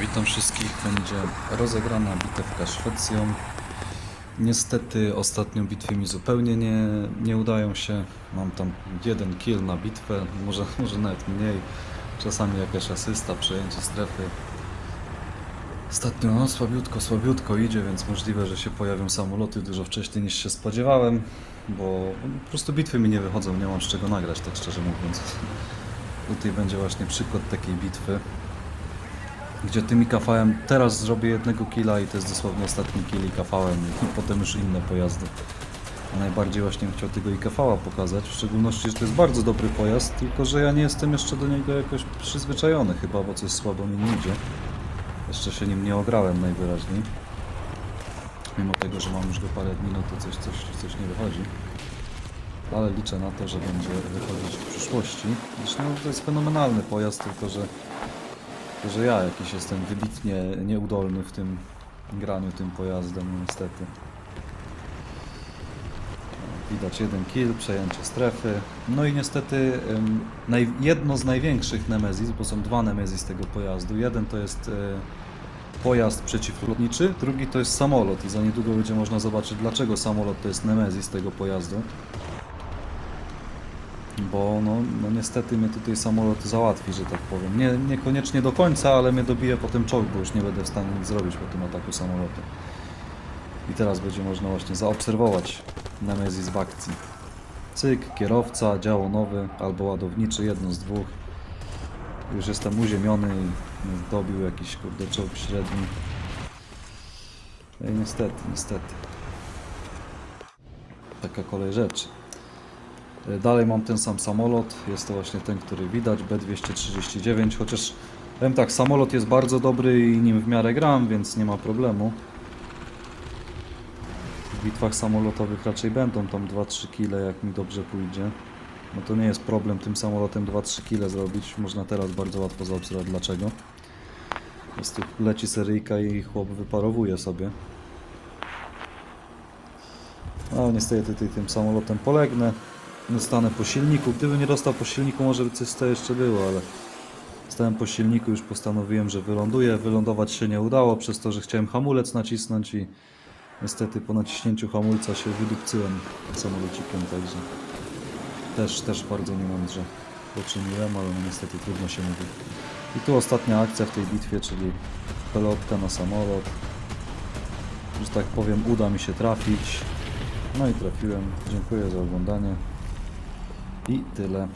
Witam wszystkich. Będzie rozegrana bitewka Szwecją. Niestety ostatnio bitwy mi zupełnie nie, nie udają się. Mam tam jeden kill na bitwę, może, może nawet mniej. Czasami jakaś asysta, przejęcie strefy. Ostatnio no, słabiutko, słabiutko idzie, więc możliwe, że się pojawią samoloty dużo wcześniej niż się spodziewałem, bo po prostu bitwy mi nie wychodzą, nie mam z czego nagrać, tak szczerze mówiąc. Tutaj będzie właśnie przykład takiej bitwy gdzie tym IKV-em teraz zrobię jednego killa i to jest dosłownie ostatni kill IKV-em i potem już inne pojazdy. A najbardziej właśnie chciał tego IKV-a pokazać, w szczególności, że to jest bardzo dobry pojazd, tylko że ja nie jestem jeszcze do niego jakoś przyzwyczajony chyba, bo coś słabo mi nie idzie. Jeszcze się nim nie ograłem najwyraźniej. Mimo tego, że mam już go parę dni, no to coś, coś, coś nie wychodzi. Ale liczę na to, że będzie wychodzić w przyszłości. Zresztą to jest fenomenalny pojazd, tylko że że ja jakiś jestem wybitnie nieudolny w tym graniu tym pojazdem, niestety. Widać jeden kill, przejęcie strefy. No i niestety jedno z największych Nemezis, bo są dwa Nemezis tego pojazdu. Jeden to jest e, pojazd przeciwlotniczy, drugi to jest samolot i za niedługo będzie można zobaczyć dlaczego samolot to jest Nemezis tego pojazdu. Bo no, no niestety mnie tutaj samolot załatwi, że tak powiem. Nie, niekoniecznie do końca, ale mnie dobije potem czołg, bo już nie będę w stanie nic zrobić po tym ataku samolotu. I teraz będzie można właśnie zaobserwować Nemesis w akcji. Cyk, kierowca, działo nowy albo ładowniczy, jedno z dwóch. Już jestem uziemiony i dobił jakiś kurde czołg średni. No i niestety, niestety. Taka kolej rzeczy. Dalej mam ten sam samolot, jest to właśnie ten, który widać, B239, chociaż powiem tak, samolot jest bardzo dobry i nim w miarę gram, więc nie ma problemu. W bitwach samolotowych raczej będą tam 2-3 kile, jak mi dobrze pójdzie. No to nie jest problem tym samolotem 2-3 kile zrobić, można teraz bardzo łatwo zaobserwować dlaczego. Po prostu leci seryjka i chłop wyparowuje sobie. No niestety tym samolotem polegnę. Dostanę po silniku. Gdybym nie dostał po silniku, może by coś z tego jeszcze było, ale stałem po silniku, już postanowiłem, że wyląduję. Wylądować się nie udało, przez to, że chciałem hamulec nacisnąć i niestety po naciśnięciu hamulca się wydupcyłem samolocikiem, także też, też bardzo niemądrze poczyniłem, ale no niestety trudno się mówi. I tu ostatnia akcja w tej bitwie, czyli pelotka na samolot. Że tak powiem, uda mi się trafić. No i trafiłem. Dziękuję za oglądanie. Italia